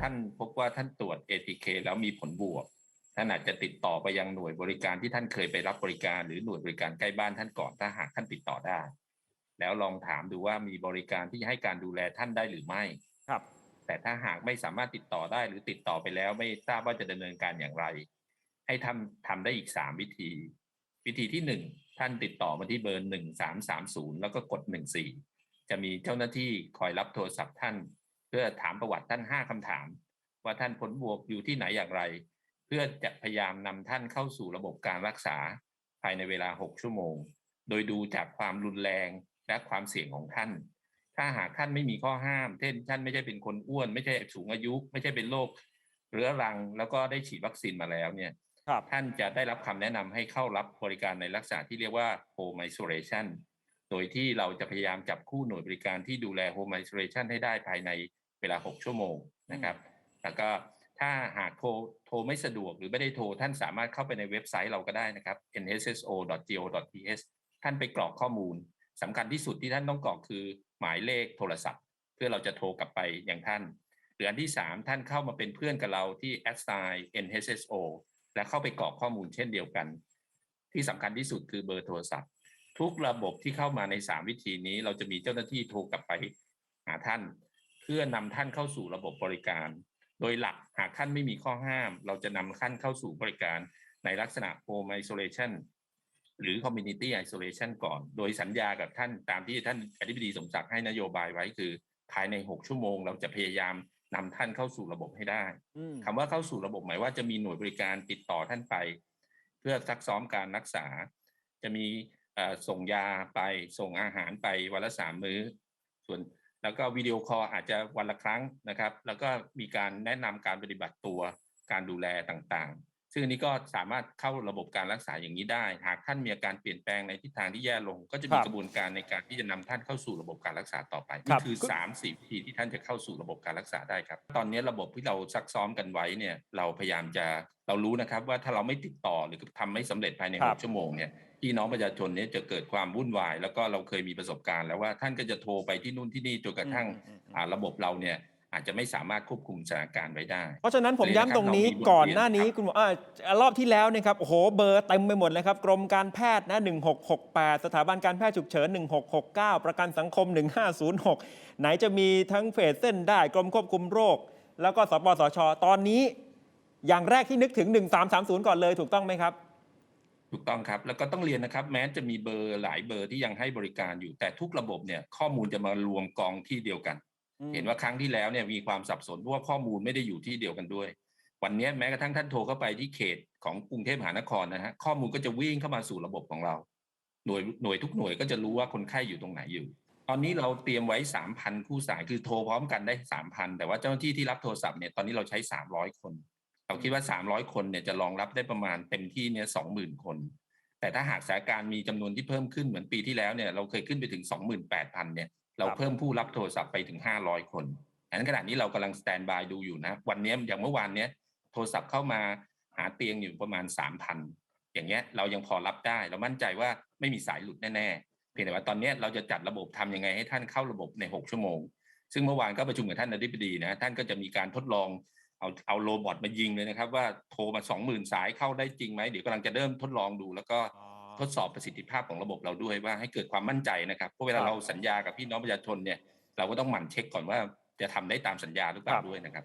ท่านพบว่าท่านตรวจ ATK แล้วมีผลบวก ท่านอาจจะติดต่อไปยังหน่วยบริการที่ท่านเคยไปรับบริการ หรือหน่วยบริการใกล้บ้านท่านก่อนถ้าหากท่านติดต่อได้ แล้วลองถามดูว่ามีบริการที่ให้การดูแลท่านได้หรือไม่ครับ แต่ถ้าหากไม่สามารถติดต่อได้หรือติดต่อไปแล้วไม่ทราบว่าจะดำเนินการอย่างไร ให้ทำทำได้อีกสามวิธี วิธีที่หนึ่งท่านติดต่อมาที่เบอร์หนึ่งสามสามศูนย์แล้วก็กดหนึ่งสี่จะมีเจ้าหน้าที่คอยรับโทรศัพท์ท่าน เพื่อถามประวัติท่านห้าคำถาม ว่าท่านผลบวกอยู่ที่ไหนอย่างไร เพื่อจะพยายามนำท่านเข้าสู่ระบบการรักษาภายในเวลา 6 ชั่วโมง โดยดูจากความรุนแรงและความเสี่ยงของท่าน ถ้าหากท่านไม่มีข้อห้าม เช่น ท่านไม่ใช่เป็นคนอ้วน ไม่ใช่สูงอายุ ไม่ใช่เป็นโรคเรื้อรัง แล้วก็ได้ฉีดวัคซีนมาแล้วเนี่ยครับท่านจะได้รับคำแนะนำให้เข้ารับบริการในลักษณะที่เรียกว่า home isolation โดยที่เราจะพยายามจับคู่หน่วยบริการที่ดูแล home isolation ให้ได้ภายใน เวลา 6 ชั่วโมงนะครับ แล้วก็ถ้าหากโทรโทรไม่สะดวกหรือไม่ได้โทรท่านสามารถเข้าไปในเว็บไซต์เราก็ได้นะครับ nsso.go.th ท่านไปกรอกข้อมูลสำคัญที่สุดที่ท่านต้องกรอกคือหมายเลขโทรศัพท์ เพื่อเราจะโทรกลับไปอย่างท่านหรืออันที่ 3 ท่านเข้ามาเป็นเพื่อนกับเราที่ assign NHSO และเข้าไปกรอกข้อมูลเช่นเดียวกัน ที่สำคัญที่สุดคือเบอร์โทรศัพท์ ทุกระบบที่เข้ามาใน 3 วิธีนี้ เราจะมีเจ้าหน้าที่โทรกลับไปหาท่านเพื่อนำท่านเข้าสู่ระบบบริการ โดยหลักหากท่านไม่มีข้อห้าม เราจะนำท่านเข้าสู่บริการในลักษณะ home isolation หรือ community isolation ก่อน โดยสัญญากับท่านตามที่ท่านอธิบดีสมศักดิ์ให้นโยบายไว้คือ ภายใน 6 ชั่วโมง เราจะพยายามนำท่านเข้าสู่ระบบให้ได้อืมคำว่าเข้าสู่ระบบหมายว่าจะมีหน่วยบริการติดต่อท่านไป เพื่อซักซ้อมการรักษา จะมีเอ่อส่งยาไปส่งอาหารไปวันละสามมื้อ ส่วน แล้วก็วิดีโอคอลอาจจะวันละครั้งนะครับ แล้วก็มีการแนะนำการปฏิบัติตัวการดูแลต่างๆ ซึ่งอันนี้ก็สามารถเข้าระบบการรักษาอย่างนี้ได้ หากท่านมีอาการเปลี่ยนแปลงในทิศทางที่แย่ลง ก็จะมีครับกระบวนการในการที่จะนำท่านเข้าสู่ระบบการรักษาต่อไปครันี่บคือสามสี่วิธีที่ท่านจะเข้าสู่ระบบการรักษาได้ครับ ตอนนี้ระบบที่เราซักซ้อมกันไว้เนี่ยเราพยายามจะเรารู้นะครับว่าถ้าเราไม่ติดต่อหรือทำไม่สำเร็จภายในครัหบกชั่วโมงเนี่ยพี่น้องประชาชนเนี่ยจะเกิดความวุ่นวาย แล้วก็เราเคยมีประสบการณ์แล้วว่าท่านก็จะโทรไปที่นู่นที่นี่จนกระทั่งอืมอืมอืมอ่าระบบเราเนี่ย อาจจะไม่สามารถควบคุมสถานการณ์ไว้ได้ เพราะฉะนั้นผมเลยนะครับย้ำตรงนี้เรามีบทก่อนเรียนหน้านี้ครับคุณหมออ่ารอบที่แล้วเนะครับโอ้โหเบอร์เต็มไปหมดเลยครับ กรมการแพทย์นะ 1668 สถาบันการแพทย์ฉุกเฉิน 1669 ประกันสังคม 1506 ไหนจะมีทั้งเฟสเส้นได้กรมควบคุมโรค แล้วก็สปสช ตอนนี้ อย่างแรกที่นึกถึง 1330 ก่อนเลยถูกต้องไหมครับถูกต้องครับ แล้วก็ต้องเรียนนะครับ แม้จะมีเบอร์หลายเบอร์ที่ยังให้บริการอยู่ แต่ทุกระบบเนี่ยข้อมูลจะมารวมกองที่เดียวกันอืม เห็นว่าครั้งที่แล้วเนี่ยมีความสับสนเพราะว่าข้อมูลไม่ได้อยู่ที่เดียวกันด้วย วันนี้แม้กระทั่งท่านโทรเข้าไปที่เขตของกรุงเทพมหานครนะฮะข้อมูลก็จะวิ่งเข้ามาสู่ระบบของเรา หน่วยหน่วยทุกหน่วยก็จะรู้ว่าคนไข้อยู่ตรงไหนอยู่ ตอนนี้เราเตรียมไว้3,000คู่สายคือโทรพร้อมกันได้3,000แต่ว่าเจ้าหน้าที่ที่รับโทรศัพท์เนี่ยตอนนี้เราใช้300คน เราคิดว่า300คนเนี่ยจะรองรับได้ประมาณเต็มที่เนี่ย20,000คน แต่ถ้าหากสถานการณ์มีจำนวนที่เพิ่มขึ้นเหมือนปีที่แล้วเนี่ยเราเคยขึ้นไปถึง28,000เนี่ยเราครับเพิ่มผู้รับโทรศัพท์ไปถึง500คนอันนั้นขณะนี้เรากำลังสแตนบายดูอยู่นะ วันนี้อย่างเมื่อวานเนี้ยโทรศัพท์เข้ามาหาเตียงอยู่ประมาณ3,000อย่างเงี้ยเรายังพอรับได้ เรามั่นใจว่าไม่มีสายหลุดแน่ๆเพียงแต่ว่าตอนเนี้ยเราจะจัดระบบทำยังไงให้ท่านเข้าระบบใน6ชั่วโมง ซึ่งเมื่อวานก็ประชุมกับท่านอธิบดีนะท่านก็จะมีการทดลองเอาเอาโรบอทมายิงเลยนะครับ ว่าโทรมา20,000สายเข้าได้จริงไหมเดี๋ยวกำลังจะเริ่มทดลองดู แล้วก็ ทดสอบประสิทธิภาพของระบบเราด้วยว่าให้เกิดความมั่นใจนะครับเพราะเวลาครับเราสัญญากับพี่น้องประชาชนเนี่ยเราก็ต้องหมั่นเช็คก่อนว่าจะทำได้ตามสัญญาหรือเปล่าครับด้วยนะครับ